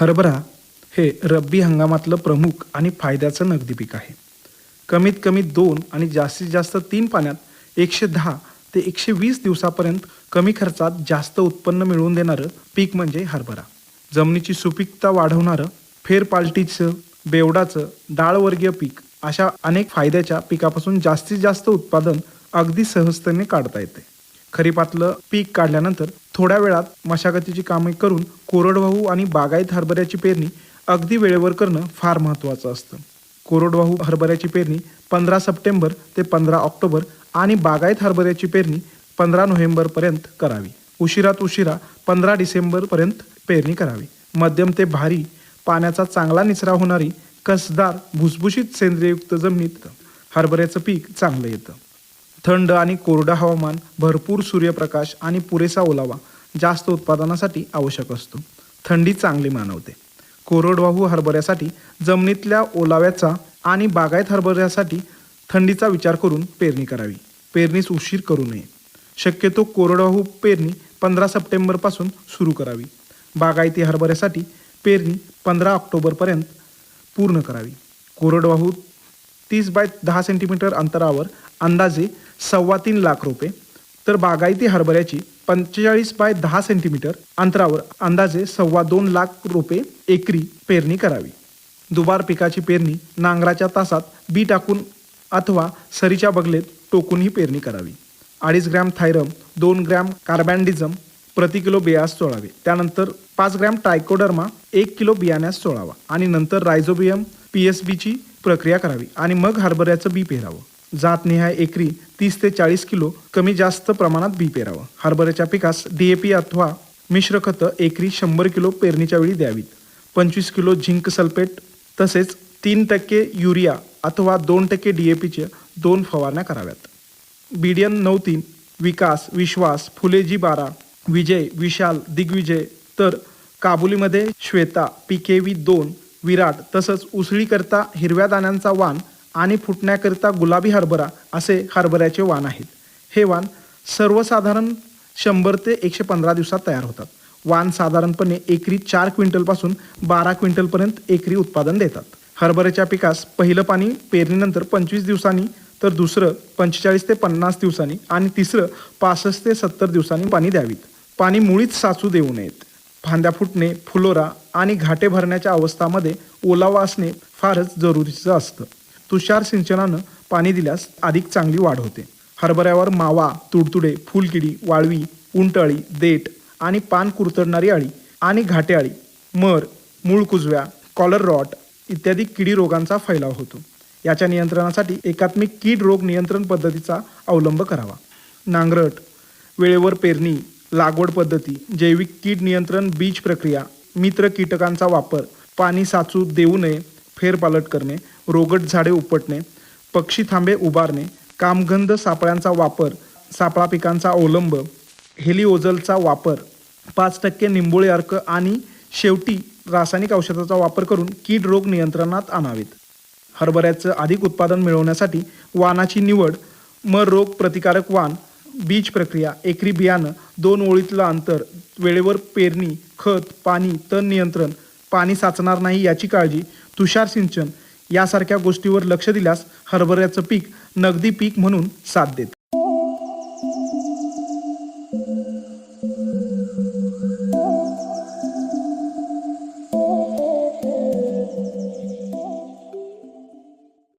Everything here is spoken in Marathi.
हरभरा हे रब्बी हंगामातलं प्रमुख आणि फायद्याचं नगदी पीक आहे. कमीत कमी दोन आणि जास्तीत जास्त तीन पाण्यात एकशे दहा ते एकशे वीस दिवसापर्यंत कमी खर्चात जास्त उत्पन्न मिळवून देणारं पीक म्हणजे हरभरा. जमिनीची सुपीकता वाढवणारं फेरपालटीचं बेवडाचं डाळवर्गीय पीक अशा अनेक फायद्याच्या पिकापासून जास्तीत जास्त उत्पादन अगदी सहजतेने काढता येते. खरीपातलं पीक काढल्यानंतर थोड्या वेळात मशागतीची कामे करून कोरडवाहू आणि बागायत हरभऱ्याची पेरणी अगदी वेळेवर करणं फार महत्त्वाचं असतं. कोरडवाहू हरभऱ्याची पेरणी पंधरा सप्टेंबर ते पंधरा ऑक्टोबर आणि बागायत हरभऱ्याची पेरणी पंधरा नोव्हेंबरपर्यंत करावी. उशिरात उशिरा पंधरा डिसेंबरपर्यंत पेरणी करावी. मध्यम ते भारी पाण्याचा चांगला निचरा होणारी कसदार भुसभुशीत सेंद्रिययुक्त जमिनीत हरभऱ्याचं पीक चांगलं येतं. थंड आणि कोरडं हवामान भरपूर सूर्यप्रकाश आणि पुरेसा ओलावा जास्त उत्पादनासाठी आवश्यक असतो. थंडी चांगली मानवते. कोरडवाहू हरभऱ्यासाठी जमिनीतल्या ओलाव्याचा आणि बागायत हरभऱ्यासाठी थंडीचा विचार करून पेरणी करावी. पेरणीस उशीर करू नये. शक्यतो कोरडवाहू पेरणी पंधरा सप्टेंबरपासून सुरू करावी. बागायती हरभऱ्यासाठी पेरणी पंधरा ऑक्टोबरपर्यंत पूर्ण करावी. कोरडवाहू तीस बाय दहा सेंटीमीटर अंतरावर अंदाजे सव्वा तीन लाख रुपये. तर बागायती हरभऱ्याची पंचेचाळीस बाय दहा सेंटीमीटर अंतरावर अंदाजे सव्वा दोन लाख रुपये एकरी पेरणी करावी. दुबार पिकाची पेरणी नांगराच्या तासात बी टाकून अथवा सरीच्या बगलेत टोकून ही पेरणी करावी. अडीच ग्रॅम थायरम दोन ग्रॅम कार्बॅन्डिझम प्रति किलो बियास चोळावे त्यानंतर पाच ग्रॅम टायकोडर्मा एक किलो बियाण्यास चोळावा आणि नंतर रायझोबियम पी एस बीची प्रक्रिया करावी आणि मग हरभऱ्याचं बी पेरावं. जातनिहाय एकरी तीस ते चाळीस किलो कमी जास्त प्रमाणात बी पेरावं. हरभऱ्याच्या पिकास डीएपी अथवा मिश्र खतं एकरी शंभर किलो पेरणीच्या वेळी द्यावीत. पंचवीस किलो झिंक सल्फेट तसेच तीन टक्के युरिया अथवा दोन टक्के डी ए दोन फवारण्या कराव्यात. बीडियन नऊ तीन विकास विश्वास फुलेजी बारा विजय विशाल दिग्विजय तर काबुलीमध्ये श्वेता पीकेवी दोन विराट तसंच उसळीकरता हिरव्या दाण्यांचा वाण आणि फुटण्याकरिता गुलाबी हरभरा असे हरभऱ्याचे वाण आहेत. हे वाण सर्वसाधारण शंभर ते एकशे पंधरा दिवसात तयार होतात. वाण साधारणपणे एकरी चार क्विंटलपासून बारा क्विंटलपर्यंत एकरी उत्पादन देतात. हरभऱ्याच्या पिकास पहिलं पाणी पेरणीनंतर पंचवीस दिवसांनी तर दुसरं पंचेचाळीस ते पन्नास दिवसांनी आणि तिसरं पासष्ट ते सत्तर दिवसांनी पाणी द्यावीत. पाणी मुळीच साचू देऊ नयेत. फांद्या फुटणे फुलोरा आणि घाटे भरण्याच्या अवस्थामध्ये ओलावा असणे फारच जरुरीचं असतं. तुषार सिंचनानं पाणी दिल्यास अधिक चांगली वाढ होते. हरभऱ्यावर मावा तुडतुडे फुलकिडी वाळवी उंटअळी देठ आणि पान कुरतडणारी अळी आणि घाटे अळी मर मूळ कुजव्या कॉलर रॉट इत्यादी किडी रोगांचा फैलाव होतो. याच्या नियंत्रणासाठी एकात्मिक कीड रोग नियंत्रण पद्धतीचा अवलंब करावा. नांगरट वेळेवर पेरणी लागवड पद्धती जैविक कीड नियंत्रण बीज प्रक्रिया मित्र कीटकांचा वापर पाणी साचू देऊ नये फेरपालट करणे रोगट झाडे उपटणे पक्षी थांबे उभारणे कामगंध सापळ्यांचा वापर सापळा पिकांचा अवलंब हेलिओझलचा वापर पाच टक्के निंबोळे अर्क आणि शेवटी रासायनिक औषधाचा वापर करून कीड रोग नियंत्रणात आणावेत. हरभऱ्याचं अधिक उत्पादन मिळवण्यासाठी वाणाची निवड मर रोग प्रतिकारक वाण बीज प्रक्रिया एकरी बियाणं दोन ओळीतलं अंतर वेळेवर पेरणी खत पाणी तण नियंत्रण पाणी साचणार नाही याची काळजी तुषार सिंचन यासारख्या गोष्टीवर लक्ष दिल्यास हरभऱ्याचं पीक नगदी पीक म्हणून साथ देत.